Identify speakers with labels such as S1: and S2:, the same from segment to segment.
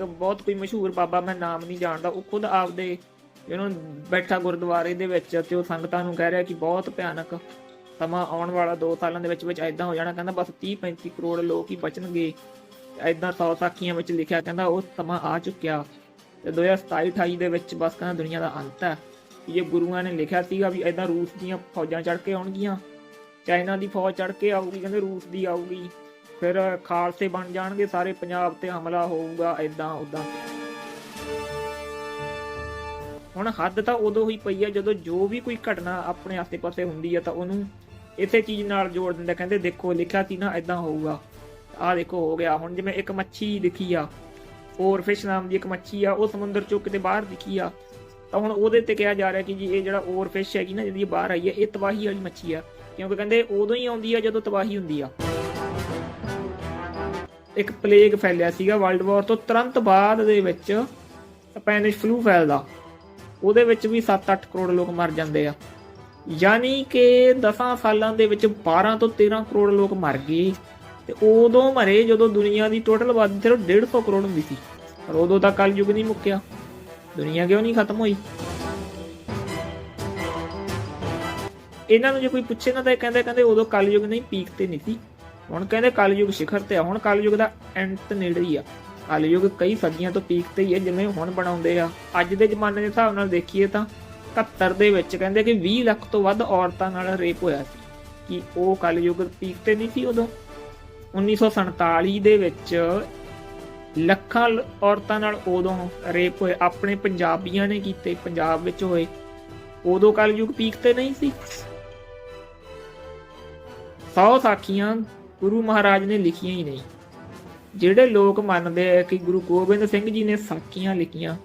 S1: ਇੱਕ ਬਹੁਤ ਕੋਈ ਮਸ਼ਹੂਰ ਬਾਬਾ, ਮੈਂ ਨਾਮ ਨਹੀਂ ਜਾਣਦਾ, ਉਹ ਖੁਦ ਆਪਦੇ ਇਹਨੂੰ ਬੈਠਾ ਗੁਰਦੁਆਰੇ ਦੇ ਵਿੱਚ ਤੇ ਉਹ ਸੰਗਤਾਂ ਨੂੰ ਕਹਿ ਰਿਹਾ ਕਿ ਬਹੁਤ ਭਿਆਨਕ ਸਮਾਂ ਆਉਣ ਵਾਲਾ 2 ਸਾਲਾਂ ਦੇ ਵਿੱਚ ਵਿੱਚ ਐਦਾਂ ਹੋ ਜਾਣਾ, ਕਹਿੰਦਾ ਬਸ 30 35 ਕਰੋੜ ਲੋਕ ਹੀ ਬਚਣਗੇ। ਐਦਾਂ ਸੌ ਸਾਖੀਆਂ ਵਿੱਚ ਲਿਖਿਆ, ਕਹਿੰਦਾ ਉਹ ਸਮਾਂ ਆ ਚੁੱਕਿਆ। ਤੇ 2027 28 ਦੇ ਵਿੱਚ ਬਸ ਕਹਿੰਦਾ ਦੁਨੀਆ ਦਾ ਅੰਤ ਹੈ। ਇਹ ਗੁਰੂਆਂ ਨੇ ਲਿਖਿਆ ਸੀਗਾ ਵੀ ਐਦਾਂ ਰੂਸ ਦੀਆਂ ਫੌਜਾਂ ਚੜ ਕੇ ਆਉਣਗੀਆਂ, ਚਾਈਨਾ ਦੀ ਫੌਜ ਚੜ ਕੇ ਆਊਗੀ, ਕਹਿੰਦੇ ਰੂਸ ਦੀ ਆਊਗੀ। ਫਿਰ ਖਾਲਸੇ ਬਣ ਜਾਣਗੇ, ਸਾਰੇ ਪੰਜਾਬ ਤੇ ਹਮਲਾ ਹੋਊਗਾ ਐਦਾਂ ਉਦਾਂ ਹੁਣ ਹੱਦ ਤਾਂ ਉਦੋਂ ਹੀ ਪਈ ਆ, ਜਦੋਂ ਜੋ ਵੀ ਕੋਈ ਘਟਨਾ ਆਪਣੇ ਆਸੇ-ਪਾਸੇ ਹੁੰਦੀ ਆ ਤਾਂ ਉਹਨੂੰ ਇਸੇ ਚੀਜ਼ ਨਾਲ ਜੋੜ ਦਿੰਦਾ, ਕਹਿੰਦੇ ਦੇਖੋ, ਲਿਖਿਆ ਸੀ ਨਾ ਐਦਾਂ ਹੋਊਗਾ। ਆਹ ਦੇਖੋ, ਹੋ ਗਿਆ। ਹੁਣ ਜਿਵੇਂ ਇੱਕ ਮੱਛੀ ਦਿਖੀ ਆ ਫਿਸ਼ ਨਾਮ ਦੀ ਇੱਕ ਮੱਛੀ ਆ, ਉਹ ਸਮੁੰਦਰ ਚੋਂ ਕਿਤੇ ਬਾਹਰ ਦਿਖੀ ਆ। ਤਾਂ ਹੁਣ ਉਹਦੇ ਤੇ ਕਿਹਾ ਜਾ ਰਿਹਾ ਕਿ ਜੀ ਇਹ ਜਿਹੜਾ ਫਿਸ਼ ਹੈਗੀ ਨਾ, ਜਿਹਦੀ ਬਾਹਰ ਆਈ ਹੈ ਇਹ ਤਬਾਹੀ ਵਾਲੀ ਮੱਛੀ ਆ। ਕਿਉਂਕਿ ਕਹਿੰਦੇ ਉਦੋਂ ਹੀ ਆਉਂਦੀ ਆ, ਜਦੋਂ ਤਬਾਹੀ ਹੁੰਦੀ ਆ। ਇੱਕ ਪਲੇਗ ਫੈਲਿਆ ਸੀਗਾ ਵਰਲਡ ਵਾਰ ਤੋਂ, ਤੁਰੰਤ ਬਾਅਦ ਦੇ ਵਿੱਚ ਸਪੈਨਿਸ਼ ਫਲੂ ਫੈਲਦਾ। ਉਹਦੇ ਵਿੱਚ ਵੀ 7-8 ਕਰੋੜ ਲੋਕ ਮਰ ਜਾਂਦੇ ਆ। ਯਾਨੀ ਕਿ 10 ਸਾਲਾਂ ਦੇ ਵਿੱਚ 12 ਤੋਂ 13 ਕਰੋੜ ਲੋਕ ਮਰ ਗਏ। ਤੇ ਉਦੋਂ ਮਰੇ ਜਦੋਂ ਦੁਨੀਆ ਦੀ ਟੋਟਲ ਆਬਾਦੀ ਸਿਰਫ 150 ਕਰੋੜ ਹੁੰਦੀ ਸੀ। ਪਰ ਉਦੋਂ ਤਾਂ ਕਲਯੁਗ ਨਹੀਂ ਮੁੱਕਿਆ। ਦੁਨੀਆ ਕਿਉਂ ਨਹੀਂ ਖਤਮ ਹੋਈ? ਇਹਨਾਂ ਨੂੰ ਜੇ ਕੋਈ ਪੁੱਛੇ ਨਾ ਤਾਂ ਇਹ ਕਹਿੰਦੇ ਕਹਿੰਦੇ ਉਦੋਂ ਕਲਯੁਗ ਨਹੀਂ ਪੀਕ ਤੇ ਨਹੀਂ ਸੀ। ਹੁਣ ਕਹਿੰਦੇ ਕਲਯੁਗ ਸ਼ਿਖਰ ਤੇ ਆ, ਹੁਣ ਕਲਯੁਗ ਦਾ ਐਂਟ ਨੇੜੇ ਹੀ ਆ। ਕਲਯੁਗ ਕਈ ਸਦੀਆਂ ਤੋਂ ਪੀਕ ਤੇ ਹੀ ਹੈ ਜਿਵੇਂ ਹੁਣ ਬਣਾਉਂਦੇ ਆ। ਅੱਜ ਦੇ ਜ਼ਮਾਨੇ ਦੇ ਹਿਸਾਬ ਨਾਲ ਦੇਖੀਏ ਤਾਂ 71 ਦੇ ਵਿੱਚ ਕਹਿੰਦੇ ਕਿ 20 ਲੱਖ ਤੋਂ ਵੱਧ ਔਰਤਾਂ ਨਾਲ ਰੇਪ ਹੋਇਆ ਸੀ। ਕਿ ਉਹ ਕਲਯੁਗ ਪੀਕ ਤੇ ਨਹੀਂ ਸੀ ਉਦੋਂ। 1947 ਦੇ ਵਿੱਚ ਲੱਖਾਂ ਔਰਤਾਂ ਨਾਲ ਉਦੋਂ ਰੇਪ ਹੋਏ। ਆਪਣੇ ਪੰਜਾਬੀਆਂ ਨੇ ਕੀਤੇ, ਪੰਜਾਬ ਵਿੱਚ ਹੋਏ। ਉਦੋਂ ਕਲਯੁਗ ਪੀਕ ਤੇ ਨਹੀਂ ਸੀ। ਸੌ ਸਾਖੀਆਂ ਗੁਰੂ ਮਹਾਰਾਜ ਨੇ ਲਿਖੀਆਂ ਹੀ ਨਹੀਂ ਜਿਹੜੇ ਲੋਕ ਮੰਨਦੇ ਆ ਕਿ ਗੁਰੂ ਗੋਬਿੰਦ ਸਿੰਘ ਜੀ ਨੇ ਸਾਖੀਆਂ ਲਿਖੀਆਂ,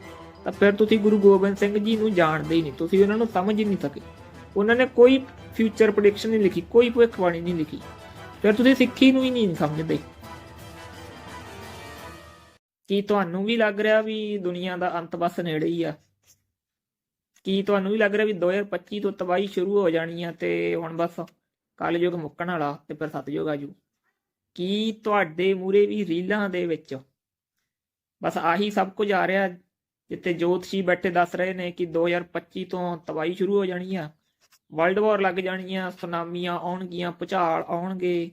S1: ਤਾਂ ਫਿਰ ਤੁਸੀਂ ਗੁਰੂ ਗੋਬਿੰਦ ਸਿੰਘ ਜੀ ਨੂੰ ਜਾਣਦੇ ਹੀ ਨਹੀਂ, ਤੁਸੀਂ ਉਹਨਾਂ ਨੂੰ ਸਮਝ ਹੀ ਨਹੀਂ ਸਕੇ। ਉਹਨਾਂ ਨੇ ਕੋਈ ਫਿਊਚਰ ਪ੍ਰੈਡਿਕਸ਼ਨ ਨਹੀਂ ਲਿਖੀ, ਕੋਈ ਭਵਿੱਖਬਾਣੀ ਨਹੀਂ ਲਿਖੀ। ਫਿਰ ਤੁਸੀਂ ਸਿੱਖੀ ਨੂੰ ਹੀ ਨਹੀਂ ਸਮਝਦੇ। ਕੀ ਤੁਹਾਨੂੰ ਵੀ ਲੱਗ ਰਿਹਾ ਵੀ ਦੁਨੀਆ ਦਾ ਅੰਤ ਬਸ ਨੇੜੇ ਹੀ ਆ? ਕੀ ਤੁਹਾਨੂੰ ਵੀ ਲੱਗ ਰਿਹਾ ਵੀ 2025 ਤੋਂ ਤਬਾਹੀ ਸ਼ੁਰੂ ਹੋ ਜਾਣੀ ਆ ਤੇ ਹੁਣ ਬਸ ਕਲਯੁਗ ਮੁੱਕਣ ਵਾਲਾ ਤੇ ਫਿਰ ਸਤਯੁਗ ਆਜੂ ਕੀ ਤੁਹਾਡੇ ਮੂਰੇ ਵੀ ਰੀਲਾਂ ਦੇ ਵਿੱਚ? ਬਸ ਆਹੀ ਸਭ ਕੁਝ ਆ ਰਿਹਾ ਜਿੱਤੇ ਜੋਤਸ਼ੀ ਬੈਠੇ ਦੱਸ ਰਹੇ ਨੇ ਕਿ 2025 ਤੋਂ ਤਬਾਹੀ ਸ਼ੁਰੂ ਹੋ ਜਾਣੀ ਆ। ਵਰਲਡ ਵਾਰ ਲੱਗ ਜਾਣੀਆਂ ਸੁਨਾਮੀਆਂ ਆਉਣਗੀਆਂ, ਭੁਚਾਲ ਆਉਣਗੇ।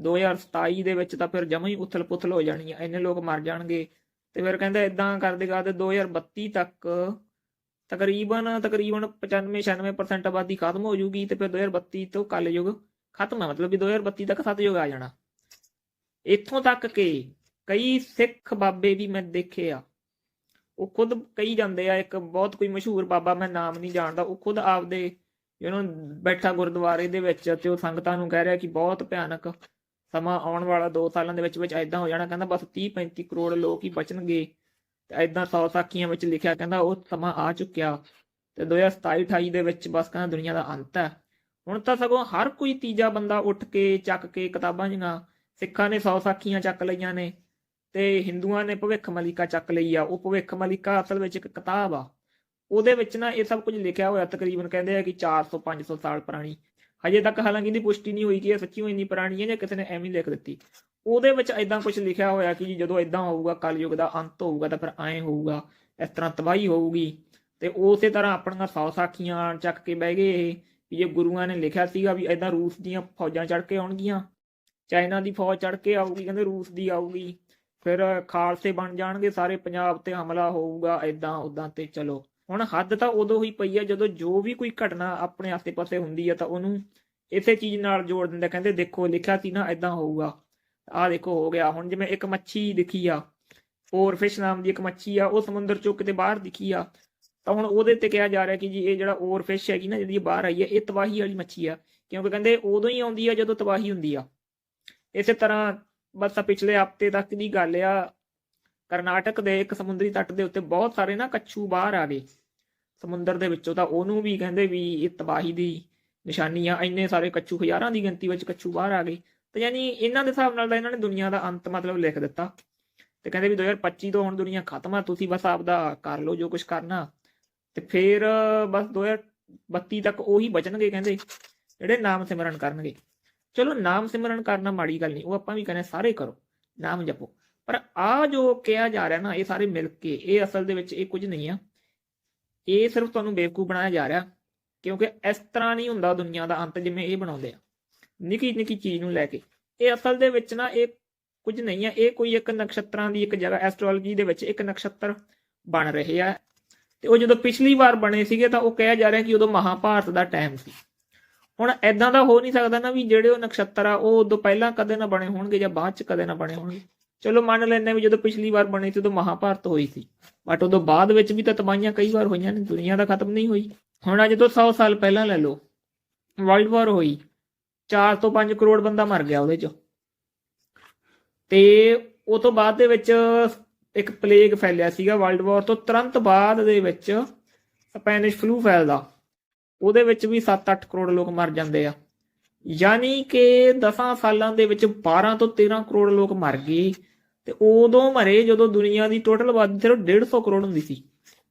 S1: 2027 ਦੇ ਵਿੱਚ ਤਾਂ ਫਿਰ ਜਮਾਂ ਹੀ ਉਥਲ-ਪੁਥਲ ਹੋ ਜਾਣੀ ਆ, ਇੰਨੇ ਲੋਕ ਮਰ ਜਾਣਗੇ। ਤੇ ਫਿਰ ਕਹਿੰਦੇ ਇਦਾਂ ਕਰਦੇ ਕਰਦੇ 2032 ਤੱਕ ਤਕਰੀਬਨ ਤਕਰੀਬਨ 95-96% ਆਬਾਦੀ ਖਤਮ ਹੋ ਜੂਗੀ ਤੇ ਫਿਰ 2032 ਤੋਂ ਕਲਯੁਗ ਖਤਮ ਹੈ ਮਤਲਬ ਵੀ 2032 ਤੱਕ ਸਤਯੁਗ ਆ ਜਾਣਾ। ਇੱਥੋਂ ਤੱਕ ਕਿ ਕਈ ਸਿੱਖ ਬਾਬੇ ਵੀ ਮੈਂ ਦੇਖੇ ਆ। ਉਹ ਖੁਦ ਕਹੀ ਜਾਂਦੇ ਆ, ਇੱਕ ਬਹੁਤ ਕੋਈ ਮਸ਼ਹੂਰ ਬਾਬਾ ਮੈਂ ਨਾਮ ਨਹੀਂ ਜਾਣਦਾ, ਉਹ ਖੁਦ ਆਪਦੇ ਇਹਨੂੰ ਬੈਠਾ ਗੁਰਦੁਆਰੇ ਦੇ ਵਿੱਚ ਤੇ ਉਹ ਸੰਗਤਾਂ ਨੂੰ ਕਹਿ ਰਿਹਾ ਕਿ ਬਹੁਤ ਭਿਆਨਕ ਸਮਾਂ ਆਉਣ ਵਾਲਾ 2 ਸਾਲਾਂ ਦੇ ਵਿੱਚ ਵਿੱਚ ਐਦਾਂ ਹੋ ਜਾਣਾ, ਕਹਿੰਦਾ ਬਸ 30 35 ਕਰੋੜ ਲੋਕ ਹੀ ਬਚਣਗੇ। ਤੇ ਐਦਾਂ ਸੌ ਸਾਖੀਆਂ ਵਿੱਚ ਲਿਖਿਆ, ਕਹਿੰਦਾ ਉਹ ਸਮਾਂ ਆ ਚੁੱਕਿਆ। ਤੇ 2027 28 ਦੇ ਵਿੱਚ ਬਸ ਕਹਿੰਦਾ ਦੁਨੀਆ ਦਾ ਅੰਤ ਹੈ। ਹੁਣ ਤਾਂ ਸਗੋਂ ਹਰ ਕੋਈ ਤੀਜਾ ਬੰਦਾ ਉੱਠ ਕੇ, ਚੱਕ ਕੇ ਕਿਤਾਬਾਂ ਜੀਆਂ ਸਿੱਖਾਂ ਨੇ ਸੌ ਸਾਖੀਆਂ ਚੱਕ ਲਈਆਂ ਨੇ ਤੇ ਹਿੰਦੂਆਂ ਨੇ ਭਵਿੱਖ ਮਲਿਕਾ ਚੱਕ ਲਈ ਆ। ਉਹ ਭਵਿੱਖ ਮਲਿਕਾ ਅਸਲ ਵਿੱਚ ਇੱਕ ਕਿਤਾਬ ਆ। ਉਹਦੇ ਵਿੱਚ ਨਾ ਇਹ ਸਭ ਕੁਝ ਲਿਖਿਆ ਹੋਇਆ ਤਕਰੀਬਨ ਕਹਿੰਦੇ ਆ ਕਿ 400 500 ਸਾਲ ਪੁਰਾਣੀ। ਹਜੇ ਤੱਕ ਹਾਲਾਂਕਿ ਇਹਦੀ ਪੁਸ਼ਟੀ ਨਹੀਂ ਹੋਈ ਕਿ ਇਹ ਸੱਚੀ ਇੰਨੀ ਪੁਰਾਣੀ ਹੈ ਜਾਂ ਕਿਸੇ ਨੇ ਐਵੇਂ ਲਿਖ ਦਿੱਤੀ। ਉਹਦੇ ਵਿੱਚ ਐਦਾਂ ਕੁਝ ਲਿਖਿਆ ਹੋਇਆ ਕਿ ਜੀ ਜਦੋਂ ਐਦਾਂ ਹੋਊਗਾ, ਕਲਯੁਗ ਦਾ ਅੰਤ ਹੋਊਗਾ ਤਾਂ ਫਿਰ ਐਂ ਹੋਊਗਾ, ਇਸ ਤਰ੍ਹਾਂ ਤਬਾਹੀ ਹੋਊਗੀ। ਤੇ ਉਸੇ ਤਰ੍ਹਾਂ ਆਪਣੀਆਂ ਸੌ ਸਾਖੀਆਂ ਚੱਕ ਕੇ ਬਹਿ ਗਏ ਇਹ, ਵੀ ਜੇ ਗੁਰੂਆਂ ਨੇ ਲਿਖਿਆ ਸੀਗਾ ਵੀ ਐਦਾਂ ਰੂਸ ਦੀਆਂ ਫੌਜਾਂ ਚੜ ਕੇ ਆਉਣਗੀਆਂ। ਚਾਈਨਾ ਦੀ ਫੌਜ ਚੜ ਕੇ ਆਊਗੀ, ਕਹਿੰਦੇ ਰੂਸ ਦੀ ਆਊਗੀ, ਫਿਰ ਖਾਲਸੇ ਬਣ ਜਾਣਗੇ, ਸਾਰੇ ਪੰਜਾਬ ਤੇ ਹਮਲਾ ਹੋਊਗਾ ਐਦਾਂ ਉਦਾਂ ਤੇ ਚਲੋ। ਹੁਣ ਹੱਦ ਤਾਂ ਉਦੋਂ ਹੀ ਪਈ ਆ, ਜਦੋਂ ਜੋ ਵੀ ਕੋਈ ਘਟਨਾ ਆਪਣੇ ਆਸੇ-ਪਾਸੇ ਹੁੰਦੀ ਹੈ ਤਾਂ ਉਹਨੂੰ ਇਸੇ ਚੀਜ਼ ਨਾਲ ਜੋੜ ਦਿੰਦਾ, ਕਹਿੰਦੇ ਦੇਖੋ, ਲਿਖਿਆ ਸੀ ਨਾ ਐਦਾਂ ਹੋਊਗਾ। ਆਹ ਦੇਖੋ, ਹੋ ਗਿਆ। ਹੁਣ ਜਿਵੇਂ ਇੱਕ ਮੱਛੀ ਦਿਖੀ ਆ ਫਿਸ਼ ਨਾਮ ਦੀ ਇੱਕ ਮੱਛੀ ਆ, ਉਹ ਸਮੁੰਦਰ ਚੋਂ ਕਿਤੇ ਬਾਹਰ ਦਿਖੀ ਆ, ਤਾਂ ਹੁਣ ਉਹਦੇ ਤੇ ਕਿਹਾ ਜਾ ਰਿਹਾ ਕਿ ਜੀ ਇਹ ਜਿਹੜਾ ਫਿਸ਼ ਹੈਗੀ ਨਾ, ਜਿਹੜੀ ਬਾਹਰ ਆਈ ਹੈ ਇਹ ਤਬਾਹੀ ਵਾਲੀ ਮੱਛੀ ਆ, ਕਿਉਂਕਿ ਕਹਿੰਦੇ ਉਦੋਂ ਹੀ ਆਉਂਦੀ ਆ, ਜਦੋਂ ਤਬਾਹੀ ਹੁੰਦੀ ਆ। ਇਸੇ ਤਰ੍ਹਾਂ ਬਸ ਪਿਛਲੇ ਹਫ਼ਤੇ ਤੱਕ ਦੀ ਗੱਲ ਆ, ਕਰਨਾਟਕ ਦੇ ਇੱਕ ਸਮੁੰਦਰੀ ਤੱਟ ਦੇ ਉੱਤੇ ਬਹੁਤ ਸਾਰੇ ਨਾ ਕੱਛੂ ਬਾਹਰ ਆ ਗਏ। ਸਮੁੰਦਰ ਦੇ ਵਿੱਚੋਂ ਤਾਂ ਉਹਨੂੰ ਵੀ ਕਹਿੰਦੇ ਵੀ ਇਹ ਤਬਾਹੀ ਦੀ ਨਿਸ਼ਾਨੀ ਆ, ਇੰਨੇ ਸਾਰੇ ਕੱਛੂ, ਹਜ਼ਾਰਾਂ ਦੀ ਗਿਣਤੀ ਵਿੱਚ ਕੱਛੂ ਬਾਹਰ ਆ ਗਏ। ਤੇ ਯਾਨੀ ਇਹਨਾਂ ਦੇ ਹਿਸਾਬ ਨਾਲ ਤਾਂ ਇਹਨਾਂ ਨੇ ਦੁਨੀਆ ਦਾ ਅੰਤ ਮਤਲਬ ਲਿਖ ਦਿੱਤਾ। ਤੇ ਕਹਿੰਦੇ ਵੀ 2025 ਤੋਂ ਹੁਣ ਦੁਨੀਆ ਖਤਮ ਆ, ਤੁਸੀਂ ਬਸ ਆਪਦਾ ਕਰ ਲਓ ਜੋ ਕੁਝ ਕਰਨਾ। ਤੇ ਫਿਰ ਬਸ 2032 ਤੱਕ ਉਹੀ ਬਚਣਗੇ ਕਹਿੰਦੇ, ਜਿਹੜੇ ਨਾਮ ਸਿਮਰਨ ਕਰਨਗੇ। ਚਲੋ ਨਾਮ ਸਿਮਰਨ ਕਰਨਾ ਮਾੜੀ ਗੱਲ ਨਹੀਂ, ਉਹ ਆਪਾਂ ਵੀ ਕਹਿੰਦੇ ਸਾਰੇ ਕਰੋ, ਨਾਮ ਜਪੋ। ਪਰ ਆ ਜੋ ਕਿਹਾ ਜਾ ਰਿਹਾ ਨਾ, ਇਹ ਸਾਰੇ ਮਿਲ ਕੇ, ਇਹ ਅਸਲ ਦੇ ਵਿੱਚ ਇਹ ਕੁਝ ਨਹੀਂ ਆ। ਇਹ ਸਿਰਫ ਤੁਹਾਨੂੰ ਬੇਵਕੂਫ ਬਣਾਇਆ ਜਾ ਰਿਹਾ, ਕਿਉਂਕਿ ਇਸ ਤਰ੍ਹਾਂ ਨਹੀਂ ਹੁੰਦਾ ਦੁਨੀਆ ਦਾ ਅੰਤ ਜਿਵੇਂ ਇਹ ਬਣਾਉਂਦੇ ਆ, ਨਿੱਕੀ ਨਿੱਕੀ ਚੀਜ਼ ਨੂੰ ਲੈ ਕੇ। ਇਹ ਅਸਲ ਦੇ ਵਿੱਚ ਨਾ, ਇਹ ਕੁਝ ਨਹੀਂ ਹੈ ਇਹ ਕੋਈ ਇੱਕ ਨਕਸ਼ਤਰਾਂ ਦੀ ਇੱਕ ਜਗ੍ਹਾ, ਐਸਟ੍ਰੋਲੋਜੀ ਦੇ ਵਿੱਚ ਇੱਕ ਨਕਸ਼ਤਰ ਬਣ ਰਹੇ ਆ। ਤੇ ਉਹ ਜਦੋਂ ਪਿਛਲੀ ਵਾਰ ਬਣੇ ਸੀਗੇ, ਤਾਂ ਉਹ ਕਿਹਾ ਜਾ ਰਿਹਾ ਕਿ ਉਦੋਂ ਮਹਾਭਾਰਤ ਦਾ ਟਾਈਮ ਸੀ। ਹੁਣ ਐਦਾਂ ਦਾ ਹੋ ਨਹੀਂ ਸਕਦਾ ਨਾ ਵੀ ਜਿਹੜੇ ਉਹ ਨਕਸ਼ਤਰ ਆ, ਉਹ ਉਦੋਂ ਪਹਿਲਾਂ ਕਦੇ ਨਾ ਬਣੇ ਹੋਣਗੇ ਜਾਂ ਬਾਅਦ ਚ ਕਦੇ ਨਾ ਬਣੇ ਹੋਣਗੇ। ਚਲੋ ਮੰਨ ਲੈਂਦੇ ਵੀ ਜਦੋਂ ਪਿਛਲੀ ਵਾਰ ਬਣੇ ਸੀ, ਉਦੋਂ ਮਹਾਭਾਰਤ ਹੋਈ ਸੀ। ਬਟ ਉਦੋਂ ਬਾਅਦ ਵਿੱਚ ਵੀ ਤਾਂ ਤਬਾਹੀਆਂ ਕਈ ਵਾਰ ਹੋਈਆਂ ਨੇ, ਦੁਨੀਆ ਦਾ ਖਤਮ ਨਹੀਂ ਹੋਈ। ਹੁਣ ਅੱਜ ਤੋਂ 100 ਸਾਲ ਪਹਿਲਾਂ ਲੈ ਲਓ ਵਰਲਡ ਵਾਰ ਹੋਈ। 4 ਤੋਂ 5 ਕਰੋੜ ਬੰਦਾ ਮਰ ਗਿਆ ਉਹਦੇ ਚ। ਤੇ ਉਹ ਤੋਂ ਬਾਅਦ ਦੇ ਵਿੱਚ ਇੱਕ ਪਲੇਗ ਫੈਲਿਆ ਸੀਗਾ ਵਰਲਡ ਵਾਰ ਤੋਂ, ਤੁਰੰਤ ਬਾਅਦ ਦੇ ਵਿੱਚ ਸਪੈਨਿਸ਼ ਫਲੂ ਫੈਲਦਾ। ਉਹਦੇ ਵਿੱਚ ਵੀ 7-8 ਕਰੋੜ ਲੋਕ ਮਰ ਜਾਂਦੇ ਆ। ਯਾਨੀ ਕਿ 10 ਸਾਲਾਂ ਦੇ ਵਿੱਚ 12 ਤੋਂ 13 ਕਰੋੜ ਲੋਕ ਮਰ ਗਏ ਤੇ ਉਦੋਂ ਮਰੇ ਜਦੋਂ ਦੁਨੀਆ ਦੀ ਟੋਟਲ ਆਬਾਦੀ ਸਿਰਫ 150 ਕਰੋੜ ਹੁੰਦੀ ਸੀ।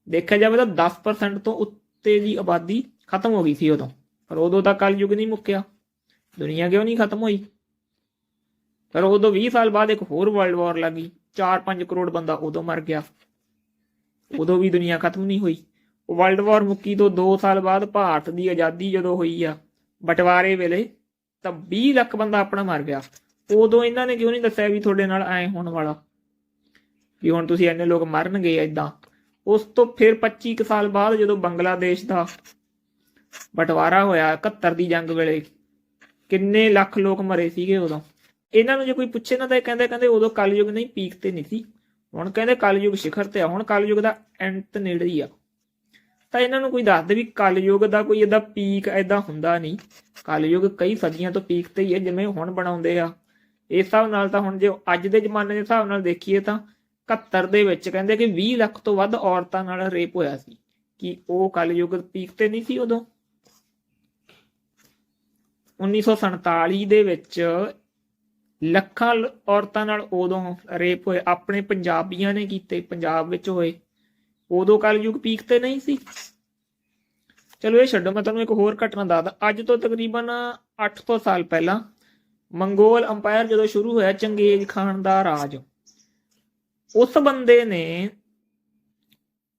S1: ਦੇਖਿਆ ਜਾਵੇ ਤਾਂ 10% ਤੋਂ ਉੱਤੇ ਦੀ ਆਬਾਦੀ ਖਤਮ ਹੋ ਗਈ ਸੀ ਉਦੋਂ। ਪਰ ਉਦੋਂ ਤਾਂ ਕਲਯੁਗ ਨਹੀਂ ਮੁੱਕਿਆ। ਦੁਨੀਆ ਕਿਉਂ ਨਹੀਂ ਖਤਮ ਹੋਈ? ਪਰ ਉਦੋਂ 20 ਸਾਲ ਬਾਅਦ ਇੱਕ ਹੋਰ ਵਰਲਡ ਵਾਰ ਲੱਗੀ 4-5 ਕਰੋੜ ਬੰਦਾ ਉਦੋਂ ਮਰ ਗਿਆ। ਉਦੋਂ ਵੀ ਦੁਨੀਆ ਖਤਮ ਨਹੀਂ ਹੋਈ। ਵਰਲਡ ਵਾਰ ਮੁੱਕੀ ਤੋਂ 2 ਸਾਲ ਬਾਅਦ ਭਾਰਤ ਦੀ ਆਜ਼ਾਦੀ ਜਦੋਂ ਹੋਈ ਆ, ਬਟਵਾਰੇ ਵੇਲੇ, ਤਾਂ 20 ਲੱਖ ਬੰਦਾ ਆਪਣਾ ਮਰ ਗਿਆ। ਉਦੋਂ ਇਹਨਾਂ ਨੇ ਕਿਉਂ ਨਹੀਂ ਦੱਸਿਆ ਵੀ ਤੁਹਾਡੇ ਨਾਲ ਐ ਹੋਣ ਵਾਲਾ? ਵੀ ਹੁਣ ਤੁਸੀਂ ਇੰਨੇ ਲੋਕ ਮਰਨਗੇ ਐਦਾਂ ਉਸ ਤੋਂ ਫਿਰ 25 ਕੁ ਸਾਲ ਬਾਅਦ ਜਦੋਂ ਬੰਗਲਾਦੇਸ਼ ਦਾ ਬਟਵਾਰਾ ਹੋਇਆ 71 ਦੀ ਜੰਗ ਵੇਲੇ, ਕਿੰਨੇ ਲੱਖ ਲੋਕ ਮਰੇ ਸੀਗੇ ਉਦੋਂ। ਇਹਨਾਂ ਨੂੰ ਜੇ ਕੋਈ ਪੁੱਛੇ ਨਾ ਤਾਂ ਇਹ ਕਹਿੰਦੇ ਕਹਿੰਦੇ ਉਦੋਂ ਕਲਯੁਗ ਨਹੀਂ, ਪੀਕ ਤੇ ਨਹੀਂ ਸੀ। ਹੁਣ ਕਹਿੰਦੇ ਕਲਯੁਗ ਸਿਖਰ ਤੇ ਆ। ਹੁਣ ਕਲਯੁਗ ਦਾ ਅੰਤ ਨੇੜੇ ਹੀ ਆ। ਤਾਂ ਇਹਨਾਂ ਨੂੰ ਕੋਈ ਦੱਸ ਦੇ ਵੀ ਕਲਯੁਗ ਦਾ ਕੋਈ ਇਹਦਾ ਪੀਕ ਐਦਾਂ ਹੁੰਦਾ ਨਹੀਂ। ਕਲਯੁਗ ਕਈ ਸਦੀਆਂ ਤੋਂ ਪੀਕ ਤੇ ਹੀ ਹੈ, ਜਿਵੇਂ ਹੁਣ ਬਣਾਉਂਦੇ ਆ। ਇਸ ਹਿਸਾਬ ਨਾਲ ਤਾਂ ਹੁਣ ਜੇ ਅੱਜ ਦੇ ਜ਼ਮਾਨੇ ਦੇ ਹਿਸਾਬ ਨਾਲ ਦੇਖੀਏ ਤਾਂ 71 ਦੇ ਵਿੱਚ ਕਹਿੰਦੇ ਕਿ 20 ਲੱਖ ਤੋਂ ਵੱਧ ਔਰਤਾਂ ਨਾਲ ਰੇਪ ਹੋਇਆ ਸੀ। ਕਿ ਉਹ ਕਲਯੁਗ ਪੀਕ ਤੇ ਨਹੀਂ ਸੀ ਉਦੋਂ? 1947 ਦੇ ਵਿੱਚ ਲੱਖਾਂ ਔਰਤਾਂ ਨਾਲ ਉਦੋਂ ਰੇਪ ਹੋਏ। ਆਪਣੇ ਪੰਜਾਬੀਆਂ ਨੇ ਕੀਤੇ, ਪੰਜਾਬ ਵਿੱਚ ਹੋਏ। ਉਦੋਂ ਕਲਯੁਗ ਪੀਕ ਤੇ ਨਹੀਂ ਸੀ। ਚਲੋ ਇਹ ਛੱਡੋ, ਮੈਂ ਤੁਹਾਨੂੰ ਇੱਕ ਹੋਰ ਘਟਨਾ ਦੱਸਦਾ। ਅੱਜ ਤੋਂ ਤਕਰੀਬਨ 800 ਸਾਲ ਪਹਿਲਾਂ ਮੰਗੋਲ ਅੰਪਾਇਰ ਜਦੋਂ ਸ਼ੁਰੂ ਹੋਇਆ, ਚੰਗੇਜ਼ ਖਾਨ ਦਾ ਰਾਜ, ਉਸ ਬੰਦੇ ਨੇ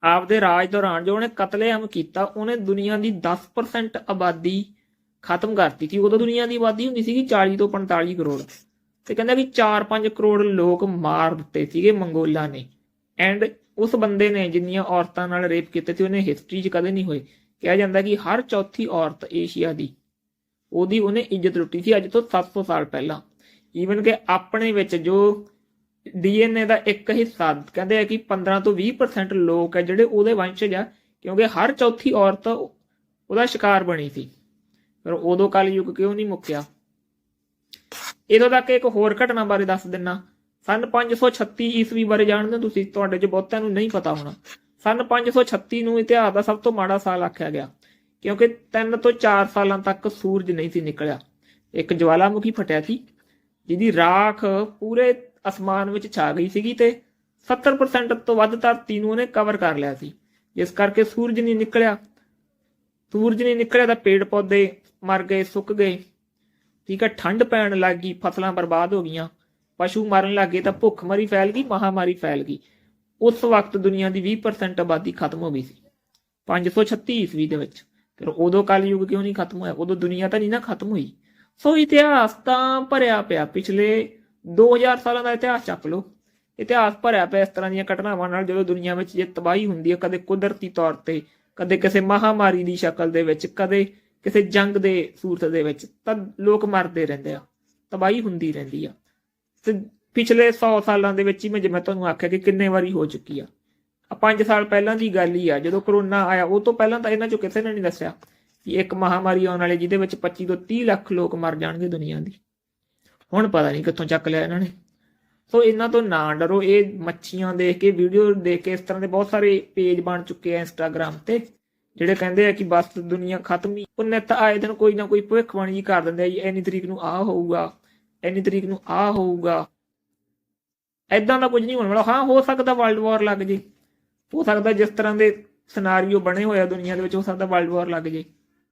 S1: ਆਪਦੇ ਰਾਜ ਦੌਰਾਨ ਜੋ ਉਹਨੇ ਕਤਲੇਆਮ ਕੀਤਾ, ਉਹਨੇ ਦੁਨੀਆ ਦੀ 10% ਆਬਾਦੀ ਖਤਮ ਕਰਤੀ ਸੀ। ਉਦੋਂ ਦੁਨੀਆ ਦੀ ਆਬਾਦੀ ਹੁੰਦੀ ਸੀਗੀ 40 ਤੋਂ 45 ਕਰੋੜ। ਤੇ ਕਹਿੰਦਾ ਕਿ 4-5 ਕਰੋੜ ਲੋਕ ਮਾਰ ਦਿੱਤੇ ਸੀਗੇ ਮੰਗੋਲਾਂ ਨੇ। ਐਂਡ ਉਸ ਬੰਦੇ ਨੇ ਜਿੰਨੀਆਂ ਔਰਤਾਂ ਨਾਲ ਰੇਪ ਕੀਤੇ ਸੀ, ਉਹਨੇ ਹਿਸਟਰੀ 'ਚ ਕਦੇ ਨਹੀਂ ਹੋਏ। ਕਿਹਾ ਜਾਂਦਾ ਕਿ ਹਰ ਚੌਥੀ ਔਰਤ ਏਸ਼ੀਆ ਦੀ, ਉਹਦੀ ਉਹਨੇ ਇੱਜ਼ਤ ਲੁੱਟੀ ਸੀ ਅੱਜ ਤੋਂ 700 ਸਾਲ ਪਹਿਲਾਂ। ਈਵਨ ਕਿ ਆਪਣੇ ਵਿੱਚ ਜੋ ਡੀਐਨਏ ਦਾ ਇੱਕ ਹਿੱਸਾ, ਕਹਿੰਦੇ ਆ ਕਿ 15 ਤੋਂ 20% ਲੋਕ ਹੈ ਜਿਹੜੇ ਉਹਦੇ ਵੰਸ਼ਜ ਆ, ਕਿਉਂਕਿ ਹਰ ਚੌਥੀ ਔਰਤ ਉਹਦਾ ਸ਼ਿਕਾਰ ਬਣੀ ਸੀ। ਪਰ ਉਦੋਂ ਕਲ ਕਲਯੁਗ ਕਿਉਂ ਨਹੀਂ ਮੁੱਕਿਆ? ਇਦੋਂ ਤੱਕ ਇੱਕ ਹੋਰ ਘਟਨਾ ਬਾਰੇ ਦੱਸ ਦਿੰਨਾ। ਸਨ 536 ਈਸਵੀ ਬਾਰੇ ਜਾਣਦੇ ਹੋ ਤੁਸੀਂ? ਤੁਹਾਡੇ ਚ ਬਹੁਤਿਆਂ ਨੂੰ ਨਹੀਂ ਪਤਾ ਹੋਣਾ। ਸਨ 536 ਨੂੰ ਇਤਿਹਾਸ ਦਾ ਸਭ ਤੋਂ ਮਾੜਾ ਸਾਲ ਆਖਿਆ ਗਿਆ, ਕਿਉਂਕਿ 3 ਤੋਂ 4 ਸਾਲਾਂ ਤੱਕ ਸੂਰਜ ਨਹੀਂ ਸੀ ਨਿਕਲਿਆ। ਇੱਕ ਜਵਾਲਾਮੁਖੀ ਫਟਿਆ ਸੀ, ਜਿਹਦੀ ਰਾਖ ਪੂਰੇ ਅਸਮਾਨ ਵਿੱਚ ਛਾ ਗਈ ਸੀਗੀ ਤੇ 70% ਤੋਂ ਵੱਧ ਧਰਤੀ ਨੂੰ ਉਹਨੇ ਕਵਰ ਕਰ ਲਿਆ ਸੀ। ਜਿਸ ਕਰਕੇ ਸੂਰਜ ਨਹੀਂ ਨਿਕਲਿਆ। ਸੂਰਜ ਨਹੀਂ ਨਿਕਲਿਆ ਤਾਂ ਪੇੜ ਪੌਦੇ ਮਰ ਗਏ, ਸੁੱਕ ਗਏ। ਠੀਕ ਹੈ ਠੰਡ ਪੈਣ ਲੱਗ ਗਈ, ਫਸਲਾਂ ਬਰਬਾਦ ਹੋ ਗਈਆਂ। ਪਸ਼ੂ ਮਰਨ ਲੱਗੇ ਤਾਂ ਭੁੱਖ ਮਰੀ ਫੈਲ ਗਈ, ਮਹਾਮਾਰੀ ਫੈਲ ਗਈ। ਉਸ ਵਕਤ ਦੁਨੀਆ ਦੀ 20% ਆਬਾਦੀ ਖਤਮ ਹੋ ਗਈ ਸੀ। 536 ਈਸਵੀ ਦੇ ਵਿੱਚ। ਫਿਰ ਉਦੋਂ ਕਲਯੁਗ ਕਿਉਂ ਨਹੀਂ ਖਤਮ ਹੋਇਆ? ਉਦੋਂ ਦੁਨੀਆ ਤਾਂ ਨਹੀਂ ਨਾ ਖਤਮ ਹੋਈ। ਸੋ ਇਤਿਹਾਸ ਤਾਂ ਭਰਿਆ ਪਿਆ। ਪਿਛਲੇ 2000 ਸਾਲਾਂ ਦਾ ਇਤਿਹਾਸ ਚੱਕ ਲਓ। ਇਤਿਹਾਸ ਭਰਿਆ ਪਿਆ ਇਸ ਤਰ੍ਹਾਂ ਦੀਆਂ ਘਟਨਾਵਾਂ ਨਾਲ ਜਦੋਂ ਦੁਨੀਆ ਵਿੱਚ ਜੇ ਤਬਾਹੀ ਹੁੰਦੀ ਹੈ, ਕਦੇ ਕੁਦਰਤੀ ਤੌਰ ਤੇ, ਕਦੇ ਕਿਸੇ ਮਹਾਮਾਰੀ ਦੀ ਸ਼ਕਲ ਦੇ ਵਿੱਚ, ਕਦੇ ਕਿਸੇ ਜੰਗ ਦੇ ਸੂਰਤ ਦੇ ਵਿੱਚ, ਤਾਂ ਲੋਕ ਮਰਦੇ ਰਹਿੰਦੇ ਆ। ਤਬਾਹੀ ਹੁੰਦੀ ਰਹਿੰਦੀ ਆ। ਤੇ ਪਿਛਲੇ 100 ਸਾਲਾਂ ਦੇ ਵਿੱਚ ਹੀ ਮੈਂ ਜਿਵੇਂ ਤੁਹਾਨੂੰ ਆਖਿਆ ਕਿ ਕਿੰਨੇ ਵਾਰੀ ਹੋ ਚੁੱਕੀ ਆ। ਆ 5 ਸਾਲ ਪਹਿਲਾਂ ਦੀ ਗੱਲ ਹੀ ਆ। ਜਦੋਂ ਕਰੋਨਾ ਆਇਆ, ਉਹ ਤੋਂ ਪਹਿਲਾਂ ਤਾਂ ਇਹਨਾਂ ਚੋਂ ਕਿਸੇ ਨੇ ਨਹੀਂ ਦੱਸਿਆ ਕਿ ਇੱਕ ਮਹਾਮਾਰੀ ਆਉਣ ਵਾਲੀ, ਜਿਹਦੇ ਵਿੱਚ 25 ਤੋਂ 30 ਲੱਖ ਲੋਕ ਮਰ ਜਾਣਗੇ ਦੁਨੀਆ ਦੀ। ਹੁਣ ਪਤਾ ਨਹੀਂ ਕਿੱਥੋਂ ਚੱਕ ਲਿਆ ਇਹਨਾਂ ਨੇ। ਸੋ ਇਹਨਾਂ ਤੋਂ ਨਾ ਡਰੋ। ਇਹ ਮੱਛੀਆਂ ਦੇਖ ਕੇ ਵੀਡੀਓ ਦੇਖ ਕੇ ਇਸ ਤਰ੍ਹਾਂ ਦੇ ਬਹੁਤ ਸਾਰੇ ਪੇਜ ਬਣ ਚੁੱਕੇ ਆ ਇੰਸਟਾਗ੍ਰam ਤੇ, ਜਿਹੜੇ ਕਹਿੰਦੇ ਆ ਕਿ ਬਸ ਦੁਨੀਆ ਖਤਮ ਹੀ ਉਹ ਨਿੱਤ ਆਏ ਦਿਨ ਕੋਈ ਨਾ ਕੋਈ ਭਵਿੱਖਬਾਣੀ ਕਰ ਦਿੰਦੇ ਆ ਜੀ। ਇੰਨੀ ਤਰੀਕ ਨੂੰ ਆ ਹੋਊਗਾ। ਇੰਨੀ ਤਰੀਕ ਨੂੰ ਆ ਹੋਊਗਾ। ਐਦਾਂ ਦਾ ਕੁਝ ਨਹੀਂ ਹੋਣ ਵਾਲਾ। ਹਾਂ, ਹੋ ਸਕਦਾ ਵਰਲਡ ਵਾਰ ਲੱਗ ਜੇ। ਹੋ ਸਕਦਾ ਜਿਸ ਤਰ੍ਹਾਂ ਦੇ ਸਿਨਾਰੀਓ ਬਣੇ ਹੋਏ ਆ ਦੁਨੀਆ ਦੇ ਵਿੱਚ, ਹੋ ਸਕਦਾ ਵਰਲਡ ਵਾਰ ਲੱਗ ਜੇ।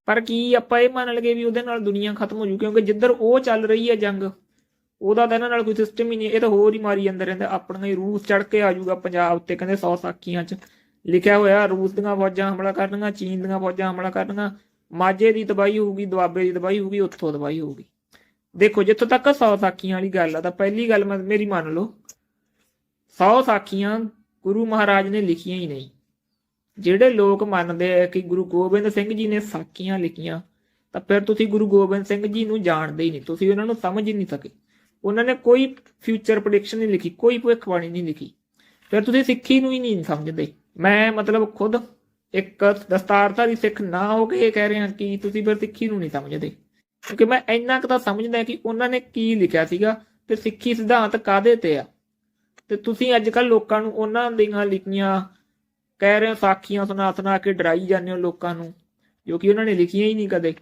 S1: ਪਰ ਕੀ ਆਪਾਂ ਇਹ ਮੰਨ ਲਈਏ ਵੀ ਉਹਦੇ ਨਾਲ ਦੁਨੀਆ ਖਤਮ ਹੋ ਜੂ? ਕਿਉਂਕਿ ਜਿੱਧਰ ਉਹ ਚੱਲ ਰਹੀ ਹੈ ਜੰਗ, ਉਹਦਾ ਤਾਂ ਇਹਨਾਂ ਨਾਲ ਕੋਈ ਸਿਸਟਮ ਹੀ ਨਹੀਂ। ਇਹ ਤਾਂ ਹੋਰ ਹੀ ਮਾਰੀ ਜਾਂਦਾ ਰਹਿੰਦਾ। ਆਪਣਾ ਹੀ ਰੂਸ ਚੜ ਕੇ ਆ ਜਾਊਗਾ ਪੰਜਾਬ ਉੱਤੇ, ਕਹਿੰਦੇ 100 ਸਾਖੀਆਂ 'ਚ। ਲਿਖਿਆ ਹੋਇਆ, ਰੂਸ ਦੀਆਂ ਫੌਜਾਂ ਹਮਲਾ ਕਰਨਗੀਆਂ ਚੀਨ ਦੀਆਂ ਫੌਜਾਂ ਹਮਲਾ ਕਰਨਗੀਆਂ ਮਾਝੇ ਦੀ ਤਬਾਹੀ ਹੋਊਗੀ, ਦੁਆਬੇ ਦੀ ਤਬਾਹੀ ਹੋਊਗੀ, ਉੱਥੋਂ ਤਬਾਹੀ ਹੋਊਗੀ। ਦੇਖੋ, ਜਿੱਥੋਂ ਤੱਕ 100 ਸਾਖੀਆਂ ਵਾਲੀ ਗੱਲ ਆ, ਤਾਂ ਪਹਿਲੀ ਗੱਲ ਮੇਰੀ ਮੰਨ ਲਓ 100 ਸਾਖੀਆਂ ਗੁਰੂ ਮਹਾਰਾਜ ਨੇ ਲਿਖੀਆਂ ਹੀ ਨਹੀਂ। ਜਿਹੜੇ ਲੋਕ ਮੰਨਦੇ ਆ ਕਿ ਗੁਰੂ ਗੋਬਿੰਦ ਸਿੰਘ ਜੀ ਨੇ ਸਾਖੀਆਂ ਲਿਖੀਆਂ, ਤਾਂ ਫਿਰ ਤੁਸੀਂ ਗੁਰੂ ਗੋਬਿੰਦ ਸਿੰਘ ਜੀ ਨੂੰ ਜਾਣਦੇ ਹੀ ਨਹੀਂ, ਤੁਸੀਂ ਉਹਨਾਂ ਨੂੰ ਸਮਝ ਹੀ ਨਹੀਂ ਸਕੇ। ਉਹਨਾਂ ਨੇ ਕੋਈ ਫਿਊਚਰ ਪ੍ਰੈਡਿਕਸ਼ਨ ਨਹੀਂ ਲਿਖੀ, ਕੋਈ ਭਵਿੱਖਬਾਣੀ ਨਹੀਂ ਲਿਖੀ। ਫਿਰ ਤੁਸੀਂ ਸਿੱਖੀ ਨੂੰ ਹੀ ਨਹੀਂ ਸਮਝਦੇ। ਮੈਂ ਮਤਲਬ ਖੁਦ ਇੱਕ ਦਸਤਾਰਧਾਰੀ ਸਿੱਖ ਨਾ ਹੋ ਕੇ ਇਹ ਕਹਿ ਰਿਹਾ ਕਿ ਤੁਸੀਂ ਫਿਰ ਸਿੱਖੀ ਨੂੰ ਨਹੀਂ ਸਮਝਦੇ। ਕਿਉਂਕਿ ਮੈਂ ਇੰਨਾ ਕੁ ਤਾਂ ਸਮਝਦਾ ਕਿ ਉਹਨਾਂ ਨੇ ਕੀ ਲਿਖਿਆ ਸੀਗਾ ਤੇ ਸਿੱਖੀ ਸਿਧਾਂਤ ਕਾਦੇ ਤੇ ਆ? ਤੇ ਤੁਸੀਂ ਅੱਜ ਕੱਲ ਲੋਕਾਂ ਨੂੰ ਉਹਨਾਂ ਦੀਆਂ ਲਿਖੀਆਂ ਕਹਿ ਰਹੇ ਹੋ, ਸਾਖੀਆਂ ਸੁਣਾ ਸੁਣਾ ਕੇ ਡਰਾਈ ਜਾਂਦੇ ਹੋ ਲੋਕਾਂ ਨੂੰ, ਜੋ ਕਿ ਉਹਨਾਂ ਨੇ ਲਿਖੀਆਂ ਹੀ ਨਹੀਂ ਕਦੇ।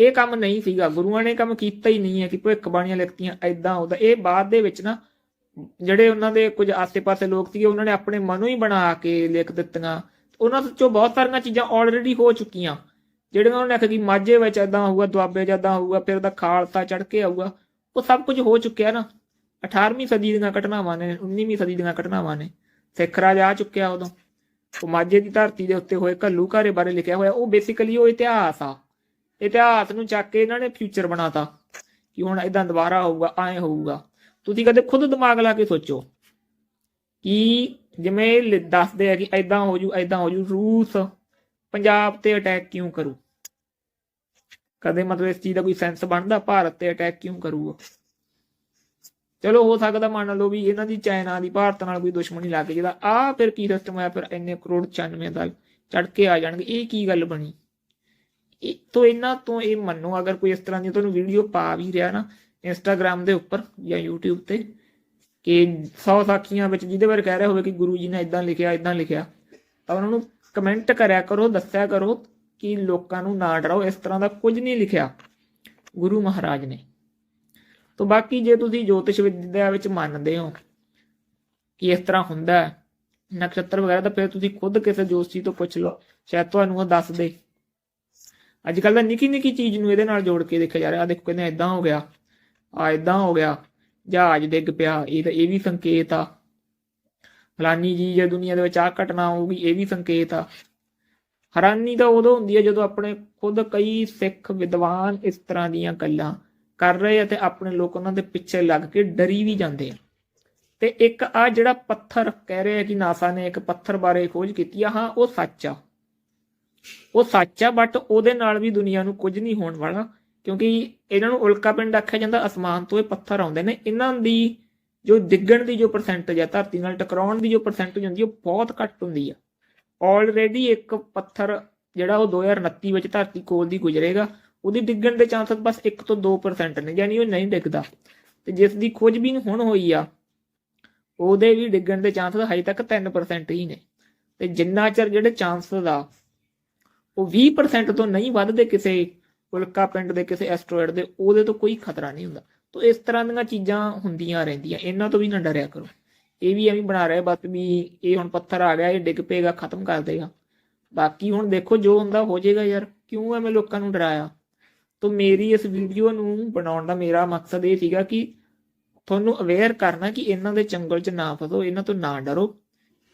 S1: ਇਹ ਕੰਮ ਨਹੀਂ ਸੀਗਾ, ਗੁਰੂਆਂ ਨੇ ਕੰਮ ਕੀਤਾ ਹੀ ਨਹੀਂ ਹੈ ਕਿ ਭਵਿੱਖਬਾਣੀਆਂ ਲਿਖਤੀਆਂ ਐਦਾਂ ਉਹਦਾ ਇਹ ਬਾਅਦ ਦੇ ਵਿੱਚ ਨਾ ਜਿਹੜੇ ਉਹਨਾਂ ਦੇ ਕੁਝ ਆਸੇ-ਪਾਸੇ ਲੋਕ ਸੀਗੇ, ਉਹਨਾਂ ਨੇ ਆਪਣੇ ਮਨੋਂ ਹੀ ਬਣਾ ਕੇ ਲਿਖ ਦਿੱਤੀਆਂ। ਉਹਨਾਂ ਚੋਂ ਬਹੁਤ ਸਾਰੀਆਂ ਚੀਜ਼ਾਂ ਆਲਰੇਡੀ ਹੋ ਚੁੱਕੀਆਂ। ਜਿਹੜੇ ਉਹਨਾਂ ਨੇ ਆਖਿਆ ਕਿ ਮਾਝੇ ਵਿੱਚ ਐਦਾਂ ਹੋਊਗਾ, ਦੁਆਬੇ ਜਿੱਦਾਂ ਹੋਊਗਾ, ਫਿਰ ਉਹਦਾ ਖਾਲਸਾ ਚੜ ਕੇ ਆਊਗਾ, ਉਹ ਸਭ ਕੁਝ ਹੋ ਚੁੱਕਿਆ ਨਾ। 18ਵੀਂ ਸਦੀ ਦੀਆਂ ਘਟਨਾਵਾਂ ਨੇ 19ਵੀਂ ਸਦੀ ਦੀਆਂ ਘਟਨਾਵਾਂ ਨੇ। ਸਿੱਖ ਰਾਜ ਆ ਚੁੱਕਿਆ ਉਦੋਂ। ਉਹ ਮਾਝੇ ਦੀ ਧਰਤੀ ਦੇ ਉੱਤੇ ਹੋਏ ਘੱਲੂ ਘਾਰੇ ਬਾਰੇ ਲਿਖਿਆ ਹੋਇਆ, ਉਹ ਬੇਸਿਕਲੀ ਉਹ ਇਤਿਹਾਸ ਆ। ਇਤਿਹਾਸ ਨੂੰ ਚੱਕ ਕੇ ਇਹਨਾਂ ਨੇ ਫਿਊਚਰ ਬਣਾਤਾ, ਕਿ ਹੁਣ ਇਦਾਂ ਦੁਬਾਰਾ ਹੋਊਗਾ, ਐਂ ਹੋਊਗਾ। ਤੁਸੀਂ ਕਦੇ ਖੁਦ ਦਿਮਾਗ ਲਾ ਕੇ ਸੋਚੋ ਕਿ ਜਿਵੇਂ ਦੱਸਦੇ ਆ ਕਿ ਐਦਾਂ ਹੋ ਜੂ ਐਦਾਂ ਹੋ ਜੂ, ਰੂਸ ਪੰਜਾਬ ਤੇ ਅਟੈਕ ਕਿਉਂ ਕਰੂ? ਕਦੇ ਮਤਲਬ ਇਸ ਚੀਜ਼ ਦਾ ਕੋਈ ਸੈਂਸ ਬਣਦਾ? ਭਾਰਤ ਤੇ ਅਟੈਕ ਕਿਉਂ ਕਰੂਗਾ? ਚਲੋ ਹੋ ਸਕਦਾ ਮੰਨ ਲਓ ਵੀ ਇਹਨਾਂ ਦੀ ਚਾਈਨਾ ਦੀ, ਭਾਰਤ ਨਾਲ ਕੋਈ ਦੁਸ਼ਮਣੀ ਲੱਗ ਜਿਹਦਾ ਆ ਫਿਰ ਕੀ ਸਿਸਟਮ ਹੋਇਆ ਫਿਰ ਇੰਨੇ ਕਰੋੜ 96 ਦਾ ਚੜ ਕੇ ਆ ਜਾਣਗੇ। ਇਹ ਕੀ ਗੱਲ ਬਣੀ? ਇਹ ਤੋਂ ਇਹਨਾਂ ਤੋਂ ਇਹ ਮੰਨੋ, ਅਗਰ ਕੋਈ ਇਸ ਤਰ੍ਹਾਂ ਦੀ ਤੁਹਾਨੂੰ ਵੀਡੀਓ ਪਾ ਵੀ ਰਿਹਾ ਨਾ ਇੰਸਟਾਗ੍ਰam ਦੇ ਉੱਪਰ ਜਾਂ YouTube ਤੇ, ਕਿ 100 ਸਾਖੀਆਂ ਵਿੱਚ ਜਿਹਦੇ ਬਾਰੇ ਕਹਿ ਰਿਹਾ ਹੋਵੇ ਕਿ ਗੁਰੂ ਜੀ ਨੇ ਇਦਾਂ ਲਿਖਿਆ ਇਦਾਂ ਲਿਖਿਆ, ਤਾਂ ਉਹਨਾਂ ਨੂੰ ਕਮੈਂਟ ਕਰਿਆ ਕਰੋ, ਦੱਸਿਆ ਕਰੋ ਕਿ ਲੋਕਾਂ ਨੂੰ ਨਾ ਡਰਾਓ, ਇਸ ਤਰ੍ਹਾਂ ਦਾ ਕੁਝ ਨਹੀਂ ਲਿਖਿਆ ਗੁਰੂ ਮਹਾਰਾਜ ਨੇ। ਤੋਂ ਬਾਕੀ ਜੇ ਤੁਸੀਂ ਜੋਤਿਸ਼ ਵਿਦਿਆ ਵਿੱਚ ਮੰਨਦੇ ਹੋ ਕਿ ਇਸ ਤਰ੍ਹਾਂ ਹੁੰਦਾ ਹੈ, ਨਕਸ਼ਤਰ ਵਗੈਰਾ, ਤਾਂ ਫਿਰ ਤੁਸੀਂ ਖੁਦ ਕਿਸੇ ਜੋਤਸ਼ੀ ਤੋਂ ਪੁੱਛ ਲਓ, ਸ਼ਾਇਦ ਤੁਹਾਨੂੰ ਉਹ ਦੱਸ ਦੇ। ਅੱਜ ਕੱਲ ਤਾਂ ਨਿੱਕੀ ਨਿੱਕੀ ਚੀਜ਼ ਨੂੰ ਇਹਦੇ ਨਾਲ ਜੋੜ ਕੇ ਦੇਖਿਆ ਜਾ ਰਿਹਾ ਆ ਦੇਖੋ ਕਹਿੰਦੇ ਇਦਾਂ ਹੋ ਗਿਆ ਆ ਇਦਾਂ ਹੋ ਗਿਆ, ਜਹਾਜ਼ ਡਿੱਗ ਪਿਆ, ਇਹ ਤਾਂ ਇਹ ਵੀ ਸੰਕੇਤ ਆ। ਫਲਾਨੀ ਜੀ ਜੇ ਦੁਨੀਆ ਦੇ ਵਿੱਚ ਆ ਘਟਨਾ ਹੋਊਗੀ, ਇਹ ਵੀ ਸੰਕੇਤ ਆ। ਹੈਰਾਨੀ ਤਾਂ ਉਦੋਂ ਹੁੰਦੀ ਹੈ ਜਦੋਂ ਆਪਣੇ ਖੁਦ ਕਈ ਸਿੱਖ ਵਿਦਵਾਨ ਇਸ ਤਰ੍ਹਾਂ ਦੀਆਂ ਗੱਲਾਂ ਕਰ ਰਹੇ ਆ ਤੇ ਆਪਣੇ ਲੋਕ ਉਹਨਾਂ ਦੇ ਪਿੱਛੇ ਲੱਗ ਕੇ ਡਰੀ ਵੀ ਜਾਂਦੇ ਆ। ਤੇ ਇੱਕ ਆ ਜਿਹੜਾ ਪੱਥਰ ਕਹਿ ਰਹੇ ਆ ਕਿ ਨਾਸਾ ਨੇ ਇੱਕ ਪੱਥਰ ਬਾਰੇ ਖੋਜ ਕੀਤੀ ਆ, ਹਾਂ, ਉਹ ਸੱਚ ਆ। ਉਹ ਸੱਚ ਆ ਬਟ ਉਹਦੇ ਨਾਲ ਵੀ ਦੁਨੀਆ ਨੂੰ ਕੁਝ ਨਹੀਂ ਹੋਣ ਵਾਲਾ, ਕਿਉਂਕਿ ਇਹਨਾਂ ਨੂੰ ਉਲਕਾ ਪਿੰਡ ਆਖਿਆ ਜਾਂਦਾ, ਅਸਮਾਨ ਤੋਂ ਇਹ ਪੱਥਰ ਆਉਂਦੇ ਨੇ। ਇਹਨਾਂ ਦੀ ਜੋ ਡਿੱਗਣ ਦੀ ਜੋ ਪਰਸੈਂਟੇਜ ਹੈ ਧਰਤੀ ਨਾਲ ਟਕਰਾਉਣ ਦੀ ਜੋ ਪਰਸੈਂਟੇਜ ਹੁੰਦੀ ਹੈ ਉਹ ਬਹੁਤ ਘੱਟ ਹੁੰਦੀ ਆ। ਆਲਰੇਡੀ ਇੱਕ ਪੱਥਰ ਜਿਹੜਾ ਉਹ 2029 ਵਿੱਚ ਧਰਤੀ ਕੋਲ ਦੀ ਗੁਜ਼ਰੇਗਾ, ਉਹਦੀ ਡਿੱਗਣ ਦੇ ਚਾਂਸਸ ਬਸ 1 ਤੋਂ 2% ਨੇ, ਯਾਨੀ ਉਹ ਨਹੀਂ ਡਿੱਗਦਾ। ਤੇ ਜਿਸ ਦੀ ਖੋਜਬੀਨ ਹੁਣ ਹੋਈ ਆ, ਉਹਦੇ ਵੀ ਡਿੱਗਣ ਦੇ ਚਾਂਸਸ ਹਜੇ ਤੱਕ 3% ਹੀ ਨੇ। ਤੇ ਜਿੰਨਾ ਚਿਰ ਜਿਹੜੇ ਚਾਂਸਸ ਆ, ਉਹ 20% ਤੋਂ ਨਹੀਂ ਵੱਧਦੇ ਕਿਸੇ ਉਲਕਾ ਪਿੰਡ ਦੇ, ਕਿਸੇ ਐਸਟਰੋਇਡ ਦੇ, ਉਹਦੇ ਤੋਂ ਕੋਈ ਖਤਰਾ ਨਹੀਂ ਹੁੰਦਾ। ਤੋ ਇਸ ਤਰ੍ਹਾਂ ਦੀਆਂ ਚੀਜ਼ਾਂ ਹੁੰਦੀਆਂ ਰਹਿੰਦੀਆਂ। ਇਹਨਾਂ ਤੋਂ ਵੀ ਨਾ ਡਰਿਆ ਕਰੋ। ਇਹ ਵੀ ਐਵੇਂ ਬਣਾ ਰਿਹਾ ਬਸ ਵੀ ਇਹ ਹੁਣ ਪੱਥਰ ਆ ਗਿਆ, ਇਹ ਡਿੱਗ ਪਏਗਾ, ਖਤਮ ਕਰ ਦੇਗਾ। ਬਾਕੀ ਹੁਣ ਦੇਖੋ ਜੋ ਹੁੰਦਾ ਹੋ ਜਾਏਗਾ ਯਾਰ। ਕਿਉਂ ਐਵੇਂ ਲੋਕਾਂ ਨੂੰ ਡਰਾਇਆ? ਤੋ ਮੇਰੀ ਇਸ ਵੀਡੀਓ ਨੂੰ ਬਣਾਉਣ ਦਾ ਮੇਰਾ ਮਕਸਦ ਇਹ ਸੀਗਾ ਕਿ ਤੁਹਾਨੂੰ ਅਵੇਅਰ ਕਰਨਾ ਕਿ ਇਹਨਾਂ ਦੇ ਚੰਗਲ 'ਚ ਨਾ ਫਸੋ, ਇਹਨਾਂ ਤੋਂ ਨਾ ਡਰੋ।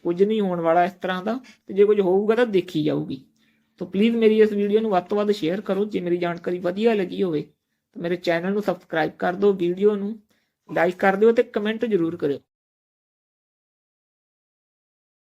S1: ਕੁਝ ਨਹੀਂ ਹੋਣ ਵਾਲਾ ਇਸ ਤਰ੍ਹਾਂ ਦਾ। ਤੇ ਜੇ ਕੁਝ ਹੋਊਗਾ ਤਾਂ ਦੇਖੀ ਜਾਊਗੀ। ਤੋ ਪਲੀਜ਼ ਮੇਰੀ ਇਸ ਵੀਡੀਓ ਨੂੰ ਵੱਧ ਤੋਂ ਵੱਧ ਸ਼ੇਅਰ ਕਰੋ। ਜੇ ਮੇਰੀ ਜਾਣਕਾਰੀ ਵਧੀਆ ਲੱਗੀ ਹੋਵੇ ਮੇਰੇ ਚੈਨਲ ਨੂੰ ਸਬਸਕ੍ਰਾਈਬ ਕਰ ਦਿਓ, ਵੀਡੀਓ ਨੂੰ ਲਾਈਕ ਕਰ ਦਿਓ ਤੇ ਕਮੈਂਟ ਜ਼ਰੂਰ ਕਰਿਓ।